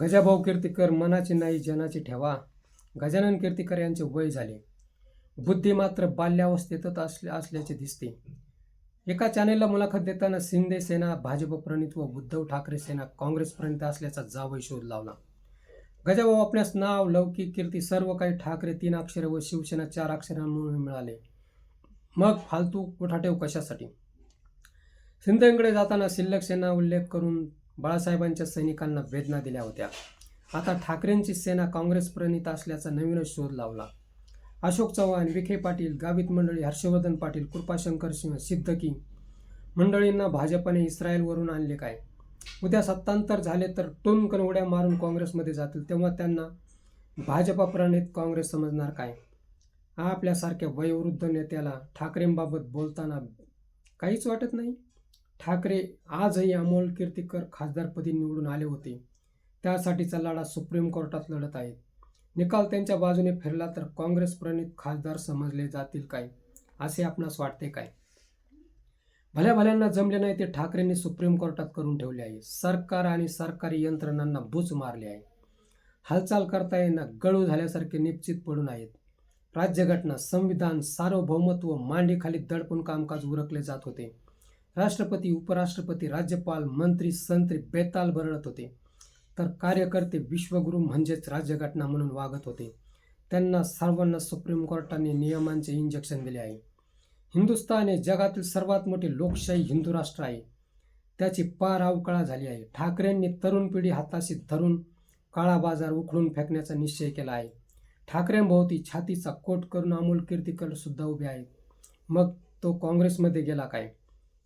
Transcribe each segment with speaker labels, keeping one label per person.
Speaker 1: गजाभाऊ कीर्तीकर मनाची नाही जनाची ठेवा. गजानन कीर्तीकर यांचे वय झाले. बुद्धी मात्र बाल्यावस्थेतच असल्या असल्याचे दिसते. एका चॅनेलला मुलाखत देताना शिंदे सेना भाजप प्रणित व उद्धव ठाकरे सेना काँग्रेस प्रणित असल्याचा जावई शोध लावला. गजाभाऊ आपल्यास नाव लौकिक कीर्ती सर्व काही ठाकरे तीन अक्षरे व शिवसेना चार अक्षरांमुळे मिळाले. मग फालतू कुठाठेव कशासाठी? शिंदेकडे जाताना शिल्लक सेना उल्लेख करून बाळासाहेबांच्या सैनिकांना वेदना दिल्या होत्या. आता ठाकरेंची सेना काँग्रेस प्रणित असल्याचा नवीनच शोध लावला. अशोक चव्हाण विखे पाटील गावित मंडळी हर्षवर्धन पाटील कृपाशंकर सिंह सिद्धकी मंडळींना भाजपने इस्रायलवरून आणले काय? उद्या सत्तांतर झाले तर टोनकन उड्या मारून काँग्रेसमध्ये जातील तेव्हा त्यांना भाजपा प्रणित काँग्रेस समजणार काय? आपल्यासारख्या वयोवृद्ध नेत्याला ठाकरेंबाबत बोलताना काहीच वाटत नाही? ठाकरे आजही अमोल कीर्तीकर खासदारपदी निवडून आले होते. त्यासाठीचा लढा सुप्रीम कोर्टात लढत आहेत निकाल त्यांच्या बाजूने फिरला तर काँग्रेस प्रणित खासदार समजले जातील काय असे आपणास वाटते काय? भल्या भल्यांना जमले नाही ते ठाकरेंनी सुप्रीम कोर्टात करून ठेवले आहे. सरकार आणि सरकारी यंत्रणांना भूच मारले आहे. हालचाल करता येणं गळू झाल्यासारखे निश्चित पडून आहेत. राज्यघटना संविधान सार्वभौमत्व मांडीखाली दडपून कामकाज उरकले जात होते. राष्ट्रपती उपराष्ट्रपती राज्यपाल मंत्री संत्री बेताल बरळत होते. तर कार्यकर्ते विश्वगुरू म्हणजेच राज्यघटना म्हणून वागत होते. त्यांना सर्वांना सुप्रीम कोर्टाने नियमांचे इंजेक्शन दिले आहे. हिंदुस्थान हे जगातील सर्वात मोठे लोकशाही हिंदू राष्ट्र आहे. त्याची पार अवकाळा झाली आहे. ठाकरेंनी तरुण पिढी हाताशी धरून काळा बाजार उखडून फेकण्याचा निश्चय केला आहे. ठाकरेंभोवती छातीचा कोट करून अमोल कीर्तीकर सुद्धा उभे आहेत. मग तो काँग्रेसमध्ये गेला काय?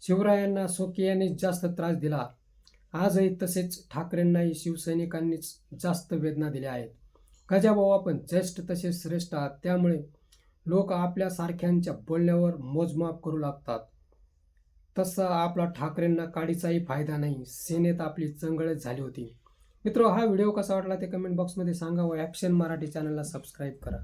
Speaker 1: शिवरायांना सोकियानेच जास्त त्रास दिला. आजही तसेच ठाकरेंनाही शिवसैनिकांनीच जास्त वेदना दिल्या आहेत. गजाभाऊ आपण ज्येष्ठ तसे श्रेष्ठ आहात. त्यामुळे लोक आपल्यासारख्यांच्या बोलण्यावर मोजमाप करू लागतात. तसा आपला ठाकरेंना काडीचाही फायदा नाही. सेनेत आपली चंगळच झाली होती. मित्र हा व्हिडिओ कसा वाटला ते कमेंट बॉक्समध्ये सांगा व ॲक्शन मराठी चॅनलला सबस्क्राईब करा.